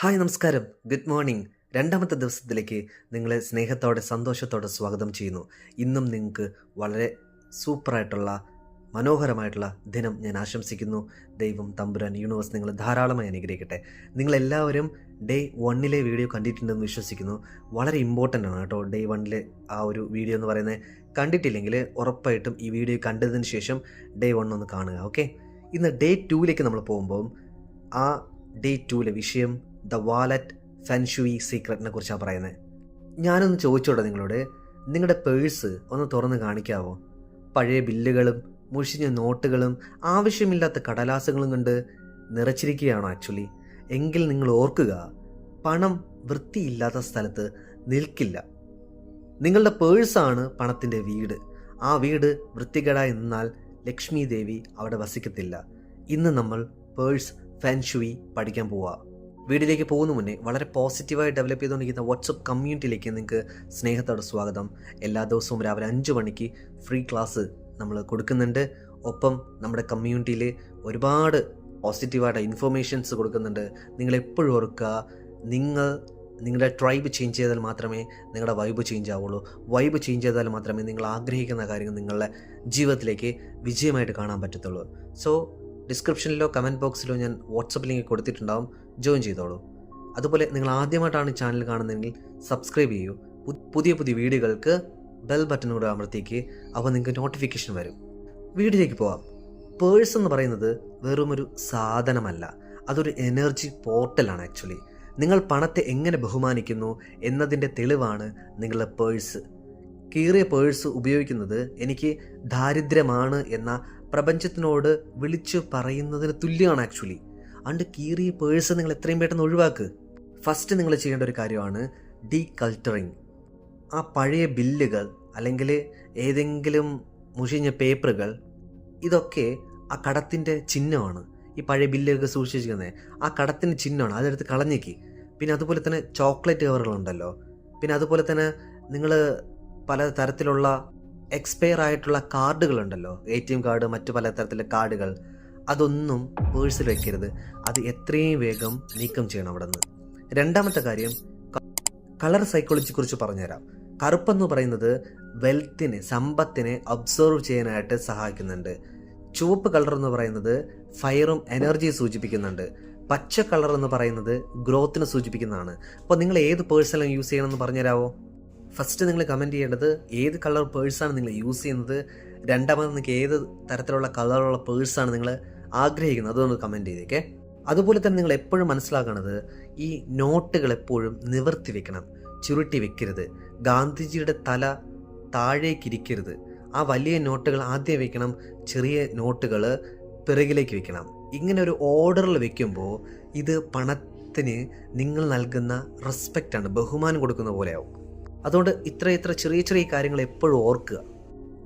Hi നമസ്കാരം. Good morning. രണ്ടാമത്തെ ദിവസത്തിലേക്ക് നിങ്ങളെ സ്നേഹത്തോടെ സന്തോഷത്തോടെ സ്വാഗതം ചെയ്യുന്നു. ഇന്നും നിങ്ങൾക്ക് വളരെ സൂപ്പറായിട്ടുള്ള മനോഹരമായിട്ടുള്ള ദിനം ഞാൻ ആശംസിക്കുന്നു. ദൈവം തമ്പുരാൻ യൂണിവേഴ്സ് നിങ്ങൾ ധാരാളമായി അനുഗ്രഹിക്കട്ടെ. നിങ്ങളെല്ലാവരും ഡേ വണ്ണിലെ വീഡിയോ കണ്ടിട്ടുണ്ടെന്ന് വിശ്വസിക്കുന്നു. വളരെ ഇമ്പോർട്ടന്റ് ആണ് കേട്ടോ ഡേ വണ്ണിലെ ആ ഒരു വീഡിയോ എന്ന് പറയുന്നത്. കണ്ടിട്ടില്ലെങ്കിൽ ഉറപ്പായിട്ടും ഈ വീഡിയോ കണ്ടതിന് ശേഷം ഡേ വൺ ഒന്ന് കാണുക ഓക്കെ ഇന്ന് ഡേ ടൂവിലേക്ക് നമ്മൾ പോകുമ്പോൾ ആ ഡേ ടൂവിലെ വിഷയം ദ വാലറ്റ് ഫെൻഷുയി സീക്രട്ടിനെ കുറിച്ചാണ് പറയുന്നത്. ഞാനൊന്ന് ചോദിച്ചോട്ടെ നിങ്ങളോട്? നിങ്ങളുടെ പേഴ്സ് ഒന്ന് തുറന്ന് കാണിക്കാവോ? പഴയ ബില്ലുകളും മുഷിഞ്ഞ നോട്ടുകളും ആവശ്യമില്ലാത്ത കടലാസുകളും കൊണ്ട് നിറച്ചിരിക്കുകയാണോ ആക്ച്വലി? എങ്കിൽ നിങ്ങൾ ഓർക്കുക പണം വൃത്തിയില്ലാത്ത സ്ഥലത്ത് നിൽക്കില്ല. നിങ്ങളുടെ പേഴ്സാണ് പണത്തിന്റെ വീട്. ആ വീട് വൃത്തികേടായി നിന്നാൽ ലക്ഷ്മി ദേവി അവിടെ വസിക്കത്തില്ല. ഇന്ന് നമ്മൾ പേഴ്സ് ഫാൻഷുവി പഠിക്കാൻ പോവുക വീഡിയോയിലേക്ക് പോകുന്ന മുന്നേ വളരെ പോസിറ്റീവായി ഡെവലപ്പ് ചെയ്തുകൊണ്ടിരിക്കുന്ന വാട്സപ്പ് കമ്മ്യൂണിറ്റിയിലേക്ക് നിങ്ങൾക്ക് സ്നേഹത്തോടെ സ്വാഗതം. എല്ലാ ദിവസവും രാവിലെ അഞ്ച് മണിക്ക് ഫ്രീ ക്ലാസ് നമ്മൾ കൊടുക്കുന്നുണ്ട്. ഒപ്പം നമ്മുടെ കമ്മ്യൂണിറ്റിയിൽ ഒരുപാട് പോസിറ്റീവായിട്ട് ഇൻഫർമേഷൻസ് കൊടുക്കുന്നുണ്ട്. നിങ്ങൾ എപ്പോഴും ഓർക്കുക നിങ്ങൾ നിങ്ങളുടെ ട്രൈബ് ചേഞ്ച് ചെയ്താൽ മാത്രമേ നിങ്ങളുടെ വൈബ് ചേഞ്ച് ആവുള്ളൂ. വൈബ് ചേഞ്ച് ചെയ്താൽ മാത്രമേ നിങ്ങൾ ആഗ്രഹിക്കുന്ന കാര്യങ്ങൾ നിങ്ങളുടെ ജീവിതത്തിലേക്ക് വിജയമായിട്ട് കാണാൻ പറ്റത്തുള്ളൂ. സോ ഡിസ്ക്രിപ്ഷനിലോ കമന്റ് ബോക്സിലോ ഞാൻ വാട്സപ്പ് ലിങ്ക് കൊടുത്തിട്ടുണ്ടാവും. ജോയിൻ ചെയ്തോളൂ. അതുപോലെ നിങ്ങൾ ആദ്യമായിട്ടാണ് ചാനൽ കാണുന്നതെങ്കിൽ സബ്സ്ക്രൈബ് ചെയ്യൂ. പുതിയ പുതിയ വീഡിയോകൾക്ക് ബെൽ ബട്ടൺ കൂടെ അമർത്തിക്ക് അപ്പോൾ നിങ്ങൾക്ക് നോട്ടിഫിക്കേഷൻ വരും. വീഡിയോയിലേക്ക് പോവാം. പേഴ്സ് എന്ന് പറയുന്നത് വെറുമൊരു സാധനമല്ല അതൊരു എനർജി പോർട്ടലാണ് ആക്ച്വലി നിങ്ങൾ പണത്തെ എങ്ങനെ ബഹുമാനിക്കുന്നു എന്നതിന്റെ തെളിവാണ് നിങ്ങളുടെ പേഴ്സ് കീറിയ പേഴ്സ് ഉപയോഗിക്കുന്നത് എനിക്ക് ദാരിദ്ര്യമാണ് എന്ന പ്രപഞ്ചത്തിനോട് വിളിച്ചു പറയുന്നതിന് തുല്യമാണ് ആക്ച്വലി അണ്ട് കീറിയ പേഴ്സ് നിങ്ങൾ എത്രയും പെട്ടെന്ന് ഒഴിവാക്ക്. ഫസ്റ്റ് നിങ്ങൾ ചെയ്യേണ്ട ഒരു കാര്യമാണ് ഡീ കൾട്ടറിങ് ആ പഴയ ബില്ലുകൾ അല്ലെങ്കിൽ ഏതെങ്കിലും മുഷിഞ്ഞ പേപ്പറുകൾ ഇതൊക്കെ ആ കടത്തിന്റെ ചിഹ്നമാണ്. ഈ പഴയ ബില്ലൊക്കെ സൂക്ഷിച്ചിരിക്കുന്നത്. ആ കടത്തിന്റെ ചിഹ്നമാണ്. അതെടുത്ത് കളഞ്ഞേക്ക്. പിന്നെ അതുപോലെ തന്നെ ചോക്ലേറ്റ് കവറുകളുണ്ടല്ലോ പിന്നെ അതുപോലെ തന്നെ നിങ്ങൾ പല തരത്തിലുള്ള എക്സ്പയർ ആയിട്ടുള്ള കാർഡുകളുണ്ടല്ലോ എ ടി എം കാർഡ് മറ്റു പല തരത്തിലുള്ള കാർഡുകൾ അതൊന്നും പേഴ്സിൽ വെക്കരുത്. അത് എത്രയും വേഗം നീക്കം ചെയ്യണം അവിടെ നിന്ന് രണ്ടാമത്തെ കാര്യം കളർ സൈക്കോളജിയെ കുറിച്ച് പറഞ്ഞുതരാം. കറുപ്പെന്ന് പറയുന്നത് വെൽത്തിനെ സമ്പത്തിനെ ഒബ്സർവ് ചെയ്യാനായിട്ട് സഹായിക്കുന്നുണ്ട്. ചുവപ്പ് കളർ എന്ന് പറയുന്നത് ഫയറും എനർജിയും സൂചിപ്പിക്കുന്നുണ്ട്. പച്ച കളർ എന്ന് പറയുന്നത് ഗ്രോത്തിനെ സൂചിപ്പിക്കുന്നതാണ്. അപ്പോൾ നിങ്ങൾ ഏത് പേഴ്സണൽ യൂസ് ചെയ്യണമെന്ന് പറഞ്ഞുതരാമോ ഫസ്റ്റ് നിങ്ങൾ കമന്റ് ചെയ്യേണ്ടത് ഏത് കളർ പേഴ്സാണ് നിങ്ങൾ യൂസ് ചെയ്യുന്നത്? രണ്ടാമത് നിങ്ങൾക്ക് ഏത് തരത്തിലുള്ള കളറുള്ള പേഴ്സാണ് നിങ്ങൾ ആഗ്രഹിക്കുന്നത് അതൊന്ന് കമന്റ് ചെയ്തേക്കേ. അതുപോലെ തന്നെ നിങ്ങൾ എപ്പോഴും മനസ്സിലാക്കണത് ഈ നോട്ടുകൾ എപ്പോഴും നിവർത്തി വെക്കണം. ചുരുട്ടി വെക്കരുത്. ഗാന്ധിജിയുടെ തല താഴേക്കിരിക്കരുത് ആ വലിയ നോട്ടുകൾ ആദ്യം വെക്കണം. ചെറിയ നോട്ടുകൾ പിറകിലേക്ക് വെക്കണം. ഇങ്ങനെ ഒരു ഓർഡറിൽ വെക്കുമ്പോൾ ഇത് പണത്തിന് നിങ്ങൾ നൽകുന്ന റെസ്പെക്റ്റാണ് ബഹുമാനം കൊടുക്കുന്ന പോലെയാവും. അതുകൊണ്ട് ഇത്ര ഇത്ര ചെറിയ ചെറിയ കാര്യങ്ങൾ എപ്പോഴും ഓർക്കുക.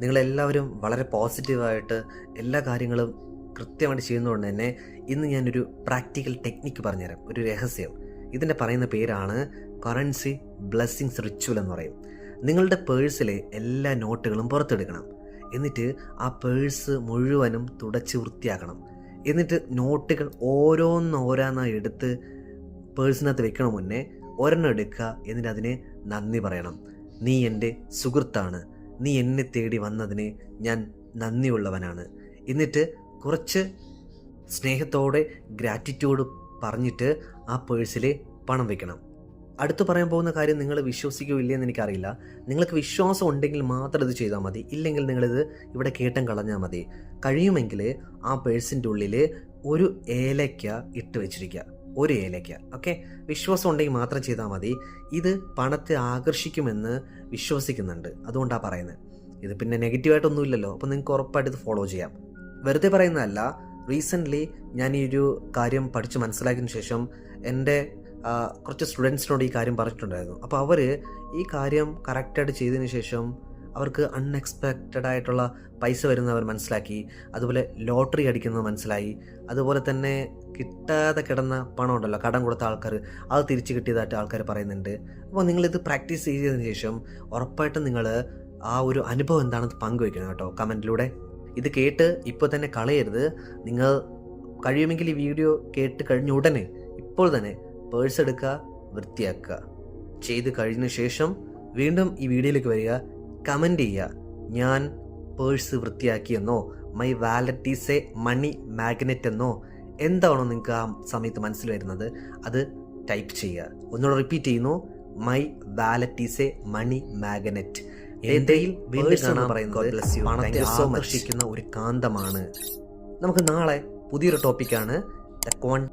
നിങ്ങളെല്ലാവരും വളരെ പോസിറ്റീവായിട്ട് എല്ലാ കാര്യങ്ങളും കൃത്യമായിട്ട് ചെയ്യുന്നതുകൊണ്ട് തന്നെ ഇന്ന് ഞാനൊരു പ്രാക്ടിക്കൽ ടെക്നിക്ക് പറഞ്ഞുതരാം ഒരു രഹസ്യം. ഇതിന്റെ പറയുന്ന പേരാണ് കറൻസി ബ്ലെസ്സിങ്സ് റിച്വൽ എന്ന് പറയും. നിങ്ങളുടെ പേഴ്സിലെ എല്ലാ നോട്ടുകളും പുറത്തെടുക്കണം. എന്നിട്ട് ആ പേഴ്സ് മുഴുവനും തുടച്ച് വൃത്തിയാക്കണം. എന്നിട്ട് നോട്ടുകൾ ഓരോന്നോരോന്നായി എടുത്ത് പേഴ്സിനകത്ത് വെക്കണ മുന്നേ ഒരെണ്ണം എടുക്കുക എന്നിട്ട് അതിന് നന്ദി പറയണം. നീ എന്റെ സുഹൃത്താണ്. നീ എന്നെ തേടി വന്നതിന് ഞാൻ നന്ദിയുള്ളവനാണ്. എന്നിട്ട് കുറച്ച് സ്നേഹത്തോടെ ഗ്രാറ്റിറ്റ്യൂഡ് പറഞ്ഞിട്ട് ആ പേഴ്സിൽ പണം വെക്കണം. അടുത്ത് പറയാൻ പോകുന്ന കാര്യം നിങ്ങൾ വിശ്വസിക്കുകയോ ഇല്ലയെന്ന് എനിക്കറിയില്ല. നിങ്ങൾക്ക് വിശ്വാസം ഉണ്ടെങ്കിൽ മാത്രം ഇത് ചെയ്താൽ മതി. ഇല്ലെങ്കിൽ നിങ്ങളിത് ഇവിടെ കേട്ടം കളഞ്ഞാൽ മതി. കഴിയുമെങ്കിൽ ആ പേഴ്സിന്റെ ഉള്ളിൽ ഒരു ഏലയ്ക്ക ഇട്ട് വെച്ചിരിക്കുക ഒരു ഏലയ്ക്ക ഓക്കെ വിശ്വാസം ഉണ്ടെങ്കിൽ മാത്രം ചെയ്താൽ മതി. ഇത് പണത്തെ ആകർഷിക്കുമെന്ന് വിശ്വസിക്കുന്നുണ്ട്. അതുകൊണ്ടാണ് പറയുന്നത് ഇത് പിന്നെ നെഗറ്റീവായിട്ടൊന്നുമില്ലല്ലോ അപ്പോൾ നിങ്ങൾക്ക് ഉറപ്പായിട്ട് ഇത് ഫോളോ ചെയ്യാം. വെറുതെ പറയുന്നതല്ല. റീസെന്റ്ലി ഞാൻ ഈ ഒരു കാര്യം പഠിച്ച് മനസ്സിലാക്കിയതിന് ശേഷം എന്റെ കുറച്ച് സ്റ്റുഡൻസിനോട് ഈ കാര്യം പറഞ്ഞിട്ടുണ്ടായിരുന്നു. അപ്പോൾ അവർ ഈ കാര്യം കറക്റ്റായിട്ട് ചെയ്തതിന് ശേഷം അവർക്ക് അൺഎക്സ്പെക്റ്റഡ് ആയിട്ടുള്ള പൈസ വരുന്നവർ മനസ്സിലാക്കി. അതുപോലെ ലോട്ടറി അടിക്കുന്നത് മനസ്സിലായി. അതുപോലെ തന്നെ കിട്ടാതെ കിടന്ന പണം ഉണ്ടല്ലോ കടം കൊടുത്ത ആൾക്കാർ അത് തിരിച്ചു കിട്ടിയതായിട്ട് ആൾക്കാർ പറയുന്നുണ്ട്. അപ്പോൾ നിങ്ങളിത് പ്രാക്ടീസ് ചെയ്തതിന് ശേഷം ഉറപ്പായിട്ടും നിങ്ങൾ ആ ഒരു അനുഭവം എന്താണെന്ന് പങ്കുവയ്ക്കണം കേട്ടോ കമന്റിലൂടെ ഇത് കേട്ട് ഇപ്പോൾ തന്നെ കളയരുത്. നിങ്ങൾ കഴിയുമെങ്കിൽ ഈ വീഡിയോ കേട്ട് കഴിഞ്ഞ ഉടനെ ഇപ്പോൾ തന്നെ പേഴ്സ് എടുക്കുക വൃത്തിയാക്കുക. ചെയ്ത് കഴിഞ്ഞ ശേഷം വീണ്ടും ഈ വീഡിയോയിലേക്ക് വരിക. കമന്റ് ചെയ്യുക. ഞാൻ purse വൃത്തിയാക്കിയെന്നോ my wallet is a money magnet എന്നോ എന്താണോ നിങ്ങൾക്ക് ആ സമയത്ത് മനസ്സിൽ വരുന്നത് അത് ടൈപ്പ് ചെയ്യുക. ഒന്നുകൂടെ റിപ്പീറ്റ് ചെയ്യുന്നു. My wallet is a money magnet. എന്റെയിൽ വീണ്ടും കാണാൻ പറയുന്നത് പണത്തെ ആകർഷിക്കുന്ന ഒരു കാന്തമാണ്. നമുക്ക് നാളെ പുതിയൊരു ടോപ്പിക്കാണ് ദ കോൺ